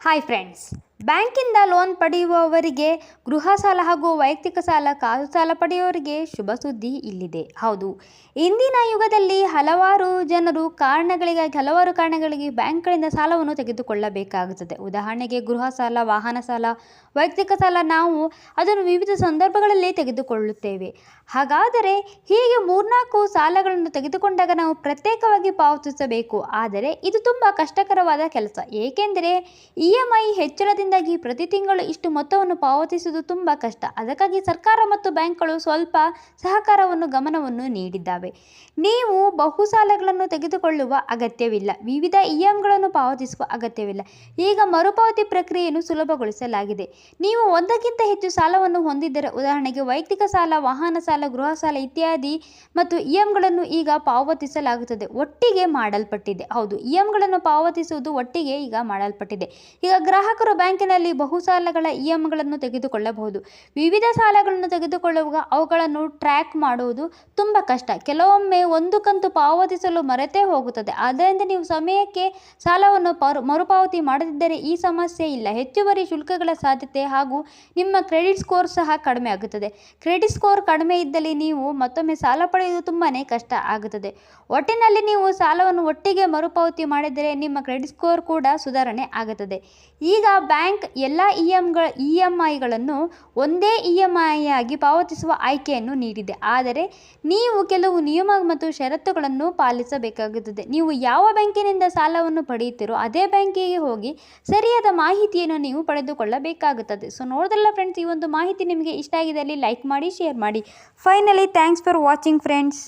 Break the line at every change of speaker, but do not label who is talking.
Hi friends ಬ್ಯಾಂಕಿಂದ loan ಪಡೆಯುವವರಿಗೆ ಗೃಹ ಸಾಲ ಹಾಗೂ ವೈಯಕ್ತಿಕ ಸಾಲ ಕಾರು ಸಾಲ ಪಡೆಯುವವರಿಗೆ ಶುಭ ಸುದ್ದಿ ಇಲ್ಲಿದೆ. ಹೌದು, ಇಂದಿನ ಯುಗದಲ್ಲಿ ಹಲವಾರು ಜನರು ಕಾರಣಗಳಿಗಾಗಿ, ಹಲವಾರು ಕಾರಣಗಳಿಗೆ ಬ್ಯಾಂಕ್ಗಳಿಂದ ಸಾಲವನ್ನು ತೆಗೆದುಕೊಳ್ಳಬೇಕಾಗುತ್ತದೆ. ಉದಾಹರಣೆಗೆ ಗೃಹ ಸಾಲ, ವಾಹನ ಸಾಲ, ವೈಯಕ್ತಿಕ ಸಾಲ ನಾವು ಅದನ್ನು ವಿವಿಧ ಸಂದರ್ಭಗಳಲ್ಲಿ ತೆಗೆದುಕೊಳ್ಳುತ್ತೇವೆ. ಹಾಗಾದರೆ ಹೀಗೆ ಮೂರ್ನಾಲ್ಕು ಸಾಲಗಳನ್ನು ತೆಗೆದುಕೊಂಡಾಗ ನಾವು ಪ್ರತ್ಯೇಕವಾಗಿ ಪಾವತಿಸಬೇಕು. ಆದರೆ ಇದು ತುಂಬ ಕಷ್ಟಕರವಾದ ಕೆಲಸ. ಏಕೆಂದರೆ ಇ ಎಂ ಐ ಹೆಚ್ಚಳದಿಂದಾಗಿ ಪ್ರತಿ ತಿಂಗಳು ಇಷ್ಟು ಮೊತ್ತವನ್ನು ಪಾವತಿಸುವುದು ತುಂಬ ಕಷ್ಟ. ಅದಕ್ಕಾಗಿ ಸರ್ಕಾರ ಮತ್ತು ಬ್ಯಾಂಕ್ಗಳು ಸ್ವಲ್ಪ ಸಹಕಾರವನ್ನು, ಗಮನವನ್ನು ನೀಡಿದ್ದಾವೆ. ನೀವು ಬಹು ಸಾಲಗಳನ್ನು ತೆಗೆದುಕೊಳ್ಳುವ ಅಗತ್ಯವಿಲ್ಲ. ವಿವಿಧ ಇ ಎಂಗಳನ್ನು ಪಾವತಿಸುವ ಅಗತ್ಯವಿಲ್ಲ. ಈಗ ಮರುಪಾವತಿ ಪ್ರಕ್ರಿಯೆಯನ್ನು ಸುಲಭಗೊಳಿಸಲಾಗಿದೆ. ನೀವು ಒಂದಕ್ಕಿಂತ ಹೆಚ್ಚು ಸಾಲವನ್ನು ಹೊಂದಿದ್ದರೆ, ಉದಾಹರಣೆಗೆ ವೈಯಕ್ತಿಕ ಸಾಲ, ವಾಹನ ಸಾಲ, ಗೃಹ ಸಾಲ ಇತ್ಯಾದಿ ಮತ್ತು ಇ ಎಂಗಳನ್ನು ಈಗ ಪಾವತಿಸಲಾಗುತ್ತದೆ. ಒಟ್ಟಿಗೆ ಮಾಡಲ್ಪಟ್ಟಿದೆ. ಹೌದು ಇ ಎಂಗಳನ್ನು ಪಾವತಿಸುವುದು ಒಟ್ಟಿಗೆ ಈಗ ಮಾಡಲ್ಪಟ್ಟಿದೆ. ಈಗ ಗ್ರಾಹಕರು ಬ್ಯಾಂಕಿನಲ್ಲಿ ಬಹು ಸಾಲಗಳ ಇ ಎಮ್ಗಳನ್ನು ತೆಗೆದುಕೊಳ್ಳಬಹುದು. ವಿವಿಧ ಸಾಲಗಳನ್ನು ತೆಗೆದುಕೊಳ್ಳುವಾಗ ಅವುಗಳನ್ನು ಟ್ರ್ಯಾಕ್ ಮಾಡುವುದು ತುಂಬ ಕಷ್ಟ. ಕೆಲವೊಮ್ಮೆ ಒಂದು ಕಂತು ಪಾವತಿಸಲು ಮರೆತೇ ಹೋಗುತ್ತದೆ. ಆದ್ದರಿಂದ ನೀವು ಸಮಯಕ್ಕೆ ಸಾಲವನ್ನು ಮರುಪಾವತಿ ಮಾಡದಿದ್ದರೆ ಈ ಸಮಸ್ಯೆ ಇಲ್ಲ. ಹೆಚ್ಚುವರಿ ಶುಲ್ಕಗಳ ಸಾಧ್ಯತೆ ಹಾಗೂ ನಿಮ್ಮ ಕ್ರೆಡಿಟ್ ಸ್ಕೋರ್ ಸಹ ಕಡಿಮೆ ಆಗುತ್ತದೆ. ಕ್ರೆಡಿಟ್ ಸ್ಕೋರ್ ಕಡಿಮೆ ಇದ್ದಲ್ಲಿ ನೀವು ಮತ್ತೊಮ್ಮೆ ಸಾಲ ಪಡೆಯುವುದು ತುಂಬಾ ಕಷ್ಟ ಆಗುತ್ತದೆ. ಒಟ್ಟಿನಲ್ಲಿ ನೀವು ಸಾಲವನ್ನು ಒಟ್ಟಿಗೆ ಮರುಪಾವತಿ ಮಾಡಿದರೆ ನಿಮ್ಮ ಕ್ರೆಡಿಟ್ ಸ್ಕೋರ್ ಕೂಡ ಸುಧಾರಣೆ ಆಗುತ್ತದೆ. ಈಗ ಬ್ಯಾಂಕ್ ಎಲ್ಲ ಇ ಎಮ್ಗಳ ಇ ಎಂ ಐಗಳನ್ನು ಒಂದೇ ಇ ಎಂ ಆಗಿ ಪಾವತಿಸುವ ಆಯ್ಕೆಯನ್ನು ನೀಡಿದೆ. ಆದರೆ ನೀವು ಕೆಲವು ನಿಯಮ ಮತ್ತು ಷರತ್ತುಗಳನ್ನು ಪಾಲಿಸಬೇಕಾಗುತ್ತದೆ. ನೀವು ಯಾವ ಬ್ಯಾಂಕಿನಿಂದ ಸಾಲವನ್ನು ಪಡೆಯುತ್ತೀರೋ ಅದೇ ಬ್ಯಾಂಕಿಗೆ ಹೋಗಿ ಸರಿಯಾದ ಮಾಹಿತಿಯನ್ನು ನೀವು ಪಡೆದುಕೊಳ್ಳಬೇಕಾಗುತ್ತದೆ. ಸೊ ನೋಡಿದ್ರಲ್ಲ ಫ್ರೆಂಡ್ಸ್ ಈ ಒಂದು ಮಾಹಿತಿ ನಿಮಗೆ ಇಷ್ಟ ಆಗಿದಲ್ಲಿ ಲೈಕ್ ಮಾಡಿ ಶೇರ್ ಮಾಡಿ. Finally thanks for watching friends